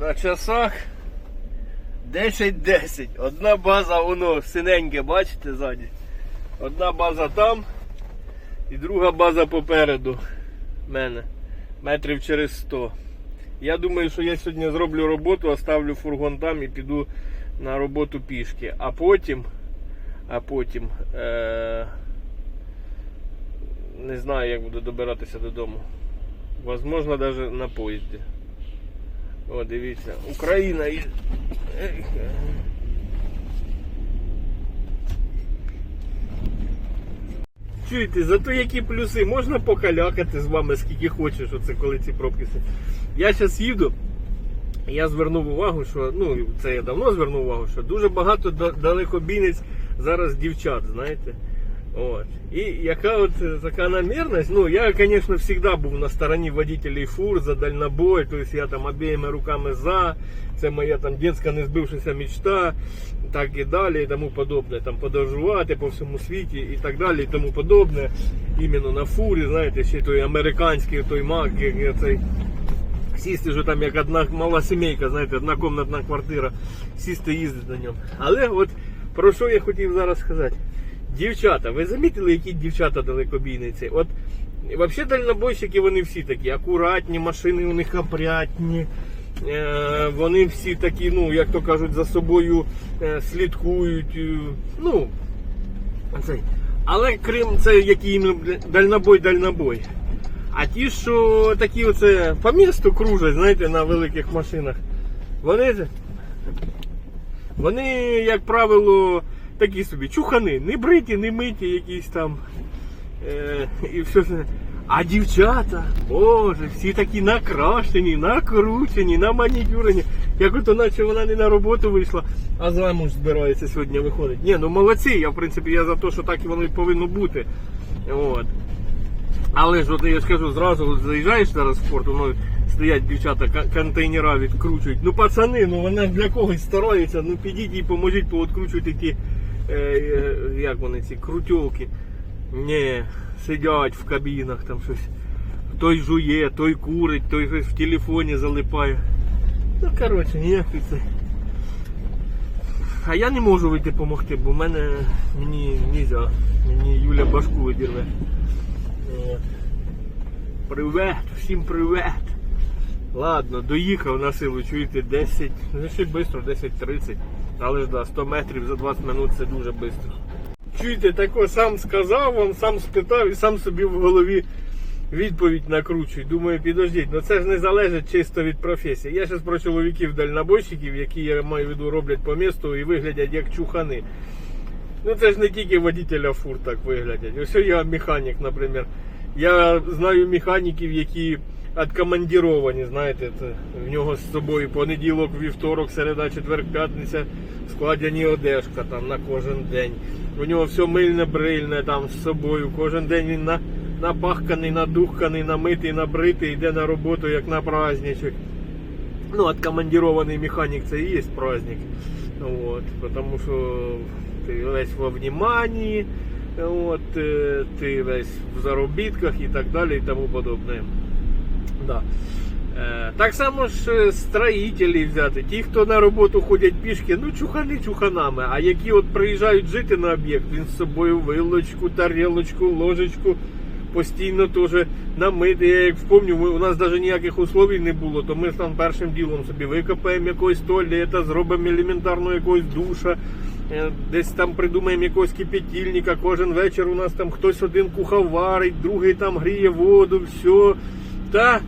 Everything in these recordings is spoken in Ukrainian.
На часах 10-10. Одна база, воно синеньке, бачите ззаді. Одна база там і друга база попереду мене. Метрів через 100. Я думаю, що я сьогодні зроблю роботу, оставлю фургон там і піду на роботу пішки. А потім, а потім е- не знаю, як буду добиратися додому. Возможно, навіть на поїзді. О, дивіться, Україна і. Чуєте, зато які плюси, можна покалякати з вами скільки хочеш, оце коли ці пробки. Я зараз їду, я звернув увагу, що ну це я давно звернув увагу, що дуже багато далекобійниць зараз дівчат, знаєте. От. І яка от е, така намірність, ну я, звісно, завжди був на стороні водителей фур за дальнобой, тобто я там обеими руками за, це моя там дитяча не збившася мечта, так і далі, і тому подобне. Там подорожувати по всьому світі і так далі, і тому подобне. Іменно на фурі, знаєте, ще той американський, той мак, як цей. Сісти вже там як одна мала сімейка, знаєте, однокомнатна квартира, сісти їздити на ньому. Але от про що я хотів зараз сказати? Дівчата, ви замітили, які дівчата далекобійниці? От взагалі дальнобойщики вони всі такі, акуратні, машини у них опрятні. Е, вони всі такі, ну, як то кажуть, за собою е, слідкують. е, Ну, цей. Але Крим це який дальнобой-дальнобой. А ті, що такі оце по місту кружать, знаєте, на великих машинах, вони, вони, як правило, такі собі чухани, не бриті, не миті якісь там. Е, і все це. А дівчата, боже, всі такі накрашені, накручені, наманікюрені. Як ото наче вона не на роботу вийшла, а замуж збирається сьогодні виходить. Ні, ну молодці, я в принципі я за те, що так і воно і повинно бути. От. Але ж от я ж кажу, зразу заїжджаєш зараз в порт, воно стоять дівчата, кон- контейнера відкручують. Ну пацани, ну вона для когось стараються, ну підіть і поможіть пооткручувати ті, як вони ці крутьовки. Ні, сидять в кабінах там щось. Той жує, той курить, той щось в телефоні залипає. Ну коротше, ніякий це. А я не можу вийти допомогти, бо в мене мені нельзя. Мені Юля башку видірве. Привет, всім привет. Ладно, доїхав на силу, чуєте, 10, ну ще швидко, 10.30. Але ж да, 100 метрів за 20 минут це дуже швидко. Чуєте, тако сам сказав вам, сам спитав і сам собі в голові відповідь накручую. Думаю, підождіть, ну це ж не залежить чисто від професії. Я зараз про чоловіків дальнобойщиків, які я маю в виду роблять по місту і виглядять як чухани. Ну це ж не тільки водителя фур так виглядять. Ось я механік, наприклад. Я знаю механіків, які откомандіровані, знаєте, це, в нього з собою понеділок, вівторок, середа, четвер, п'ятниця складені одежка там на кожен день. У нього все мильне брильне там з собою. Кожен день він на, напахканий, надухканий, намитий, набритий, йде на роботу як на праздничок. Ну, откомандированный механик це і є праздник. Вот, потому що ти весь во внимании, вот, е, ти весь в заробітках і так далі і тому подобне. Да. Е, Так само ж е, строїтелі взяти. Ті, хто на роботу ходять пішки, ну чухани чуханами. А які от приїжджають жити на об'єкт, він з собою вилочку, тарілочку, ложечку постійно теж намити. Я як вспомню, у нас навіть ніяких условій не було, то ми там першим ділом собі викопаємо якогось туалета, зробимо елементарно якогось душа. е, Десь там придумаємо якогось кипятильника, кожен вечір у нас там хтось один кухав варить, другий там гріє воду, все. Та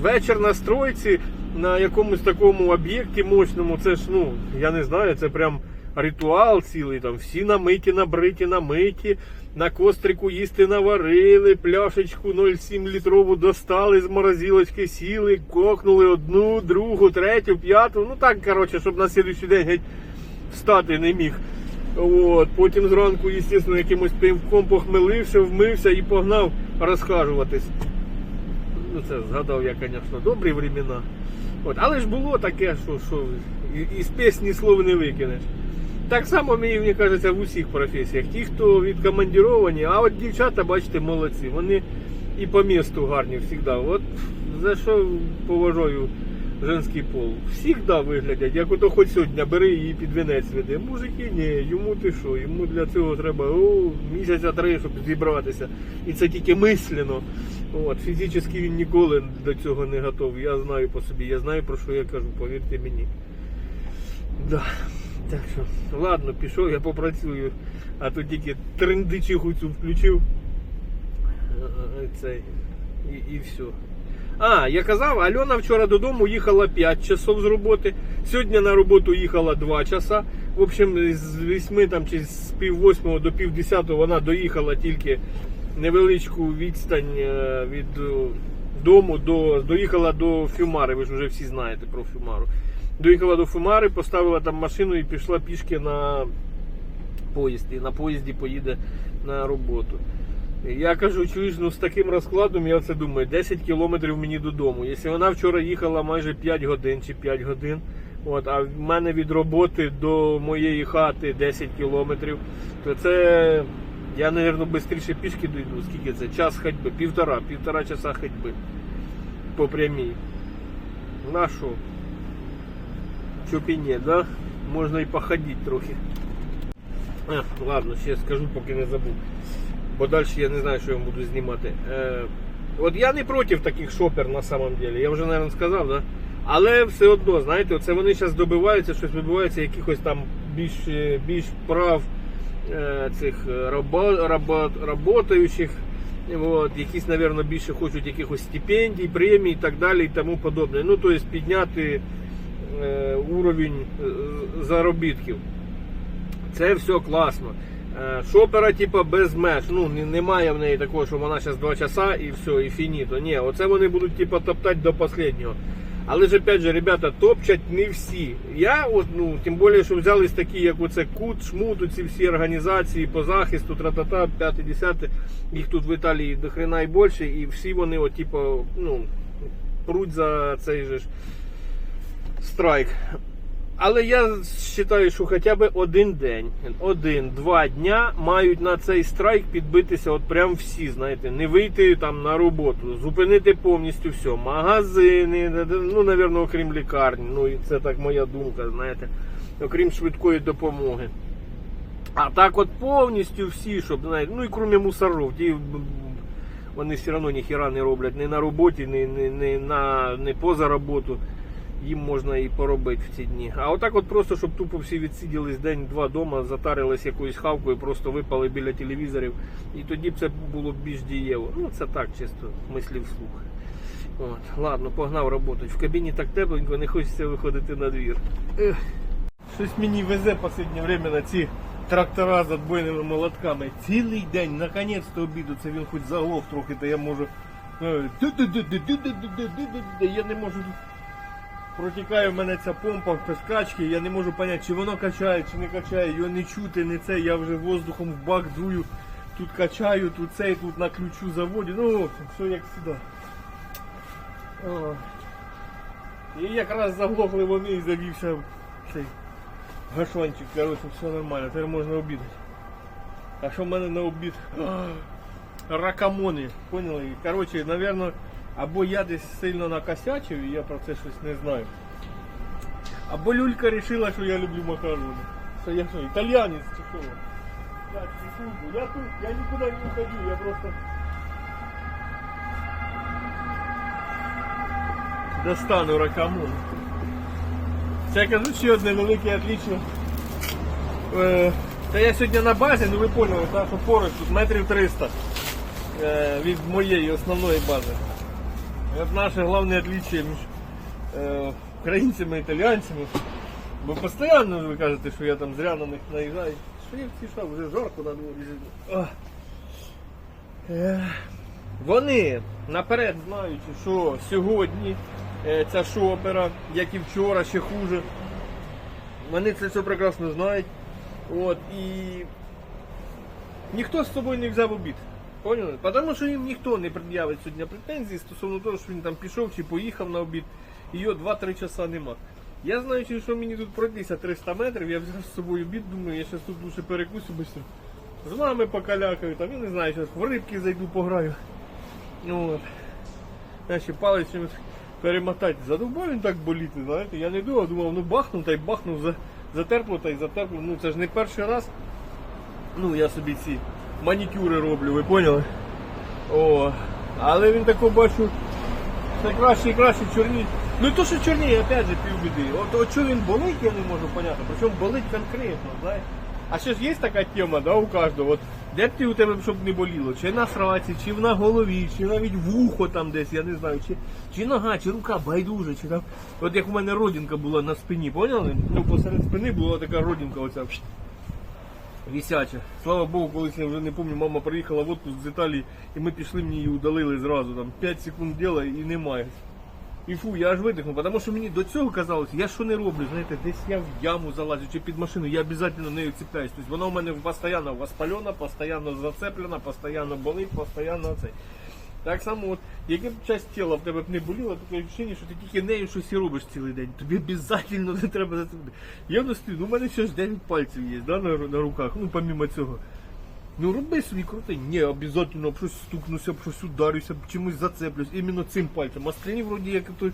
вечір на стройці на якомусь такому об'єкті мощному, це ж ну, я не знаю, це прям ритуал цілий. Там всі намиті, набриті, намиті, на кострику їсти наварили, пляшечку 0,7 літрову достали з морозилочки, сіли, кокнули одну, другу, третю, п'яту. Ну так, коротше, щоб на слідуючий день геть встати не міг. От, потім зранку, звісно, якимось пивком похмелився, вмився і погнав розхажуватись. Ну це згадав я, звісно, добрі времена. От, але ж було таке, що, що із пісні слов не викинеш. Так само мені, мені кажеться в усіх професіях. Ті, хто відкомандіровані, а от дівчата, бачите, молодці. Вони і по місту гарні завжди. От за що поважаю женський пол. Всігда виглядять, як ото хоч сьогодні бери її під вінець веде. Мужики, ні, йому ти що, йому для цього треба о, місяця три, щоб зібратися. І це тільки мислено. От, фізично він ніколи до цього не готовий. Я знаю по собі, я знаю про що я кажу, повірте мені. Да. Так що, ладно, пішов, я попрацюю, а то тільки трендичиху цю включив. Е, е, І, і все. А, я казав, Альона вчора додому їхала 5 часов з роботи. Сьогодні на роботу їхала 2 часа. В общем, з 8 там, чи з пів 8 до пів 10 вона доїхала тільки невеличку відстань е, від е, дому до доїхала до Фюмари. Ви ж вже всі знаєте про Фюмару. Доїхала до Фюмари, поставила там машину і пішла пішки на поїзд. І на поїзді поїде на роботу. Я кажу, чуєш, ну з таким розкладом я це думаю, 10 кілометрів мені додому. Якщо вона вчора їхала майже 5 годин чи 5 годин, от, а в мене від роботи до моєї хати 10 кілометрів, то це я, мабуть, швидше пішки дойду. Скільки це? Час ходьби, півтора, півтора часа ходьби по прямій. На що? Чопінє, да? Можна і походити трохи. Ех, ладно, ще скажу, поки не забув. Бо далі я не знаю, що я буду знімати. Е, от я не проти таких шопер на самом деле. Я вже, мабуть, сказав, да? Але все одно, знаєте, оце вони зараз добиваються, щось добиваються якихось там більш, е, більш прав цих е, робо, робо, работаючих. От, якісь, мабуть, більше хочуть якихось стипендій, премій і так далі і тому подобне. Ну, тобто підняти е, уровень е, заробітків. Це все класно. Е, Шопера, типа, без меж. Ну, немає в неї такого, що вона зараз 2 часа і все, і фініто. Ні, оце вони будуть типа топтати до останнього. Але ж опять же, ребята, топчать не всі. Я, от, ну, тим більше, що взялись такі, як оце Кут, Шмут, ці всі організації по захисту, тра-та-та, 5-10, їх тут в Італії до хрена і більше, і всі вони, от, типу, ну, пруть за цей же ж страйк. Але я вважаю, що хоча б один день, один-два дня мають на цей страйк підбитися от прям всі, знаєте, не вийти там на роботу, зупинити повністю все. Магазини, ну, напевно, окрім лікарні. Ну, це так моя думка, знаєте, окрім швидкої допомоги. А так от повністю всі, щоб, знаєте, ну і крім мусорів, ті вони все одно ніхіра не роблять ні на роботі, ні, ні, ні, на, ні поза роботу їм можна і поробити в ці дні. А отак от просто, щоб тупо всі відсиділись день-два дома, затарились якоюсь хавкою, просто випали біля телевізорів. І тоді б це було б більш дієво. Ну це так, чисто, мислів слух. От, Ладно, погнав роботу. В кабіні так тепленько, не хочеться виходити на двір. Ех. Щось мені везе в останнє время на ці трактора з отбойними молотками. Цілий день, наконець-то обіду, це він хоч заглох трохи, то я можу. Я не можу протікає в мене ця помпа в скачки, я не можу зрозуміти, чи воно качає, чи не качає, його не чути, не це. Я вже воздухом в бак дую, тут качаю, тут цей, тут на ключу заводі. Ну, все як. О. І якраз заглохли вони і завівся цей гашончик. Коротше, все нормально, тепер можна обідати. А що в мене на обід? Ракамони, поняли? Коротше, напевно, або я десь сильно накосячив, і я про це щось не знаю. Або Люлька вирішила, що я люблю макарони. Що я що, італіянець чи що? Я тут, я нікуди не уходю, я просто достану ракамон. Це я кажу ще одне велике отлично. Е, Та я сьогодні на базі, ну ви поняли, так, що поруч тут метрів 300 е, від моєї основної бази. От наше головне отличие між е, українцями і італіянцями. Бо постійно ви кажете, що я там зря на них наїжджаю. Що я втішав, вже жарко на дворі. Е, Вони наперед знаючи, що сьогодні е, ця шопера, як і вчора, ще хуже. Вони це все прекрасно знають. От, і ніхто з собою не взяв обід. Поняли? Тому що їм ніхто не пред'явить сьогодні претензії стосовно того, що він там пішов чи поїхав на обід, його 2-3 часа нема. Я знаю, що мені тут пройтися 300 метрів, я взяв з собою обід, думаю, я зараз тут лучше перекусю швидко. З вами покалякаю, там, я не знаю, зараз в рибки зайду пограю. Ну, от. Я ще палець перемотати. Задовбав він так боліти, знаєте. Я не думав, думав, ну бахнув та й бахнув, затерпло та й затерпло. Ну це ж не перший раз. Ну я собі ці манікюри роблю, ви поняли? О, але він тако бачу, все краще і краще чорніє. Ну то, що чорніє, опять же, півбіди. От, от що він болить, я не можу поняти. Причому болить конкретно, знаєш. А ще ж є така тема, да, у кожного. От, де б ти у тебе щоб не боліло? Чи на сраці, чи на голові, чи навіть вухо там десь, я не знаю, чи, чи нога, чи рука, байдуже, чи там. От як у мене родинка була на спині, поняли? Ну, посеред спини була така родинка оця. Пш, Вісяча. Слава Богу, колись я вже не пам'ятаю, мама приїхала в отпуск з Італії, і ми пішли мені її удалили зразу. Там 5 секунд діла і немає. І фу, я аж видихнув, тому що мені до цього казалось, я що не роблю, знаєте, десь я в яму залазю чи під машину, я обов'язково нею ціпляюсь. Тобто вона у мене постійно воспалена, постійно зацеплена, постійно болить, постійно цей. Так само, от, яке б часть тіла в тебе б не боліла, таке відчуття, що ти тільки нею щось і робиш цілий день. Тобі обов'язково не треба за це. Я в стою, ну в мене ще ж 9 пальців є, да, на, на руках, ну помимо цього. Ну роби собі крути. Ні, обов'язково щось стукнуся, щось ударюся, чимось зацеплюсь. Іменно цим пальцем. Остальні вроді як то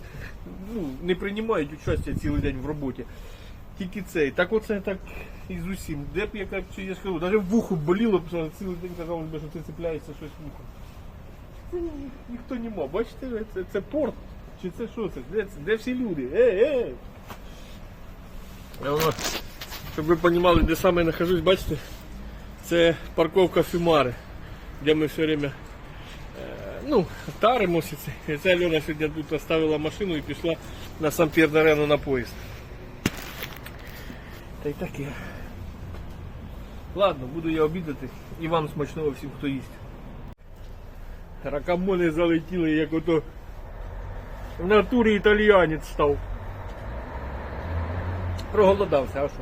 ну, не приймають участя цілий день в роботі. Тільки цей. Так оце так і з усім. Де б яка чи я скажу, навіть вухо боліло, б, цілий день казалось би, що ти цепляєшся щось в вухо. Це ні- ніхто не мав. Бачите, це, це порт. Чи це що це? Де, де всі люди? Ей, ей! Я воно, щоб ви розуміли, де саме я нахожусь, бачите? Це парковка Фюмари, де ми все время е, ну, таримося. І це Альона сьогодні тут оставила машину і пішла на Сан П'єр на поїзд. Та й таке. Ладно, буду я обідати і вам смачного всім, хто їсть. Ракамони залетіли, як ото в натурі італіянець став. Проголодався, а що?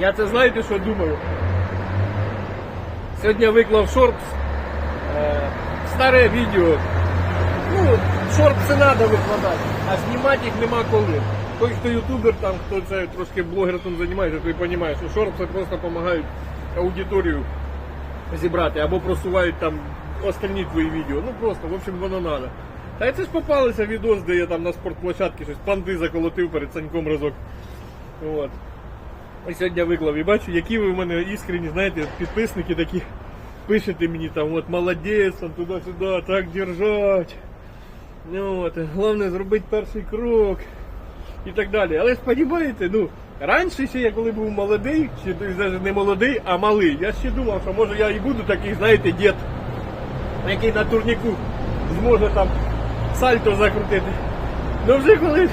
Я це знаєте, що думаю? Сьогодні виклав шортс. Е, старе відео. Ну, шортси треба викладати, а знімати їх нема коли. Той, хто ютубер, там, хто це трошки блогером займається, той розуміє, що шортси просто допомагають аудиторію зібрати або просувають там остальні твої відео. Ну просто, в общем, воно треба. Та це ж попалися відос, де я там на спортплощадці щось панди заколотив перед саньком разок. От. І сьогодні виклав і бачу, які ви в мене іскренні, знаєте, підписники такі пишете мені там, от молодець, там туди-сюди, так держать. Ну, от, головне зробити перший крок і так далі. Але ж розумієте, ну, раніше ще я коли був молодий, чи навіть не молодий, а малий, я ще думав, що може я і буду такий, знаєте, дід, який на турніку зможе там сальто закрутити. Ну вже коли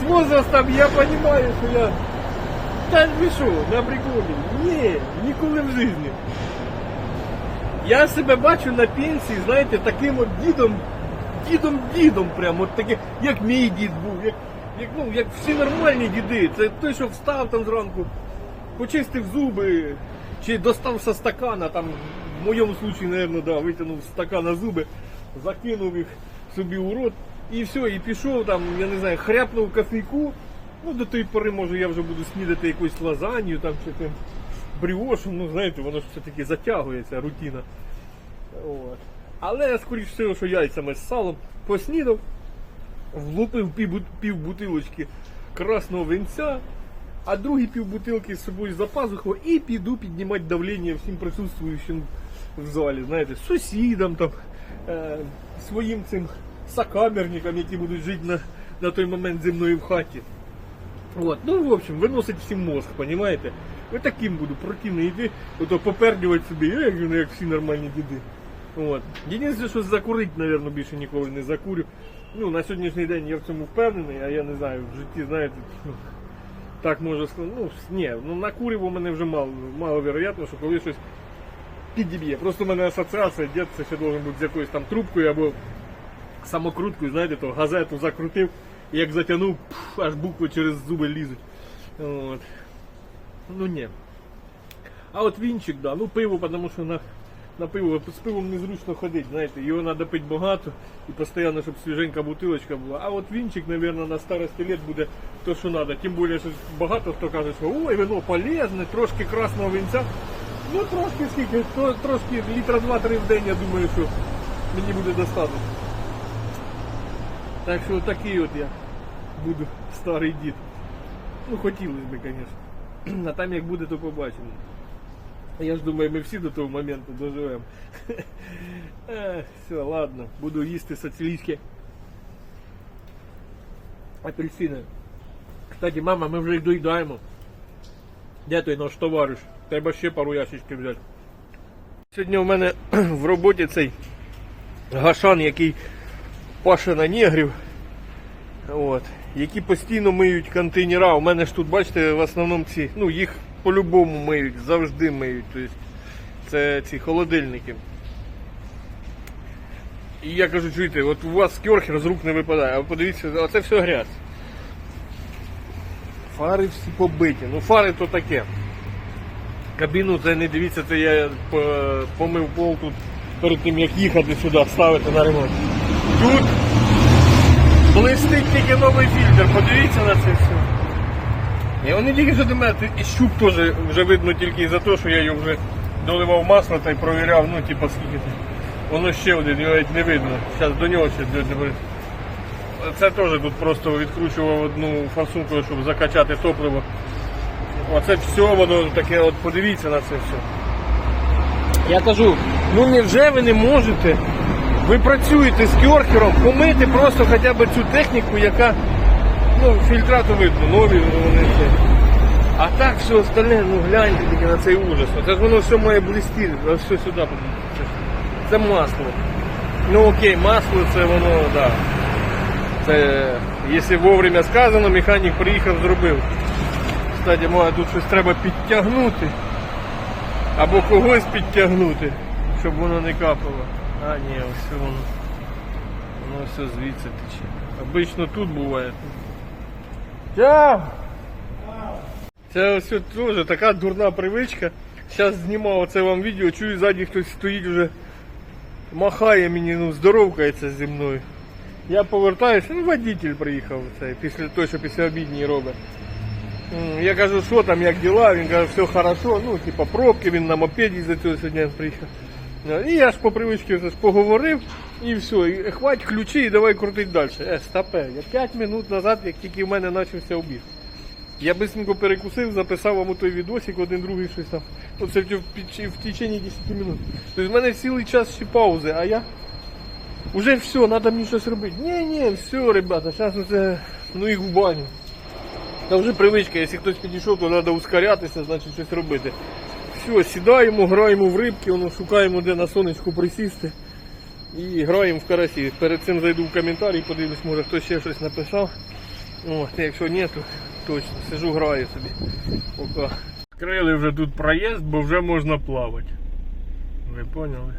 з возрастом я розумію, що я та що, на приколі? Ні, ніколи в житті. Я себе бачу на пенсії, знаєте, таким от дідом, дідом, дідом прямо, от таким, як мій дід був, як, як, ну, як всі нормальні діди. Це той, що встав там зранку, почистив зуби, чи достав со стакана, там, в моєму случаї, мабуть, да, витягнув стакана зуби, закинув їх собі у рот, і все, і пішов там, я не знаю, хряпнув кофейку. Ну, до тої пори, може, я вже буду снідати якусь лазанью там чи тим бріошем, ну знаєте, воно ж все-таки затягується рутина. От. Але скоріш всього, що яйцями з салом поснідав, влупив пів, бутилочки красного винця, а другі пів бутилки з собою за пазуху і піду піднімати давлення всім присутствуючим в залі. Знаєте, сусідам там, е, своїм цим сокамерникам, які будуть жити на, на той момент зі мною в хаті. Вот. Ну, в общем, виносить всім мозг, понимаете? Ви таким буду противно йти, ото попердювати собі, «Е, як, як всі нормальні діди. От. Єдине, що закурити, мабуть, більше ніколи не закурю. Ну, на сьогоднішній день я в цьому впевнений, а я не знаю, в житті, знаєте, ну, так можу сказати. Ну, ні, ну на курів у мене вже мало, мало вероятно, що коли щось підіб'є. Просто в мене асоціація, дід це ще должен бути з якоюсь там трубкою або самокруткою, знаєте, то газету закрутив, і як затягнув, пф, аж букви через зуби лізуть. От. Ну ні. А от вінчик, да, ну пиво, тому що на, на пиво з пивом незручно ходити, знаєте, його треба пити багато і постійно, щоб свіженька бутилочка була. А от вінчик, мабуть, на старості літ буде то, що треба. Тим більше, що багато хто каже, що ой, вино полезне, трошки красного вінця. Ну трошки скільки, то, трошки літра 2-3 в день, я думаю, що мені буде достатньо. Так що такий от я буду старий дід. Ну хотілося б, звісно. А там як буде, то побачимо. Я ж думаю, ми всі до того моменту доживемо. Ех, Все, ладно, буду їсти соціалістські апельсини. Кстати, мама, ми вже їх доїдаємо. Де той наш товариш? Треба ще пару ящичків взяти. Сьогодні у мене в роботі цей гашан, який паше на негрів. От, які постійно миють контейнера. У мене ж тут, бачите, в основному ці, ну їх по-любому миють, завжди миють. Тобто це ці холодильники. І я кажу, чуєте, от у вас кьорхер з рук не випадає, а подивіться, а це все грязь. Фари всі побиті. Ну фари то таке. Кабіну це не дивіться, це я помив пол тут перед тим як їхати сюди, ставити на ремонт. Тут блистить тільки новий фільтр, подивіться на це все. І вони тільки що мене, і щуп теж вже видно тільки за те, що я його вже доливав масло та й провіряв, ну типа скільки. там. Воно ще один, його навіть не видно. Зараз до нього ще до- до- Це теж тут просто відкручував одну форсунку, щоб закачати топливо. Оце все воно таке, от подивіться на це все. Я кажу, ну невже ви не можете? Ви працюєте з кьорхером, помити просто хоча б цю техніку, яка ну, фільтрату видно, нові вони все. А так все остальне, ну гляньте тільки на цей ужас. Це ж воно все має блистіти, все сюди. Це масло. Ну окей, масло це воно, так. Да. Це, якщо вовремя сказано, механік приїхав, зробив. Кстати, може тут щось треба підтягнути. Або когось підтягнути, щоб воно не капало. А ні, ось воно. Воно все звідси тече. Обично тут буває. Чао! Це ось теж така дурна привичка. Зараз знімав оце вам відео, чую ззаді хтось стоїть вже махає мені, ну здоровкається зі мною. Я повертаюся, ну водитель приїхав цей, після того, що після обідній робить. Я кажу, що там, як діла? Він каже, все хорошо, ну, типа пробки, він на мопеді за цього сьогодні приїхав. Ну, І я ж по привичці ж поговорив і все, і хвать ключі і давай крутить далі. Е, стопе, я 5 минут назад, як тільки в мене почався обід. Я быстренько перекусив, записав вам у той відосик, один другий щось там. Ну, це в, в, в течение 10 минут. Тобто в мене цілий час ще паузи, а я уже все, треба мені щось робити. Ні, ні, все, ребята, зараз оце, ну їх в баню. Та вже привичка, якщо хтось підійшов, то треба ускорятися, значить щось робити. Все, сідаємо, граємо в рибки, воно, шукаємо, де на сонечку присісти. І граємо в карасі. Перед цим зайду в коментарі, подивлюсь, може хтось ще щось написав. От, якщо ні, то точно сижу, граю собі. Пока. Відкрили вже тут проїзд, бо вже можна плавати. Ви поняли?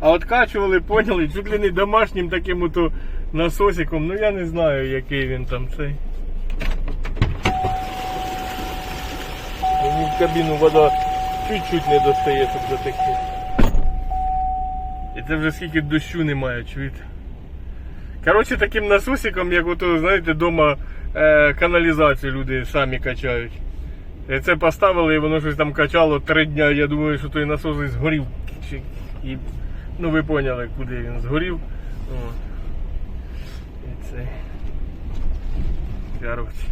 А откачували, поняли, чуть ли не домашнім таким ото насосиком, ну я не знаю, який він там цей. Мені в кабіну вода чуть-чуть не достає, щоб затекти. І це вже скільки дощу немає, чуєте? Коротше, таким насосиком, як ото, знаєте, вдома е, каналізацію люди самі качають. І це поставили і воно щось там качало три дня. Я думаю, що той насос і згорів. І, ну ви поняли, куди він згорів. О. І це. Коротше.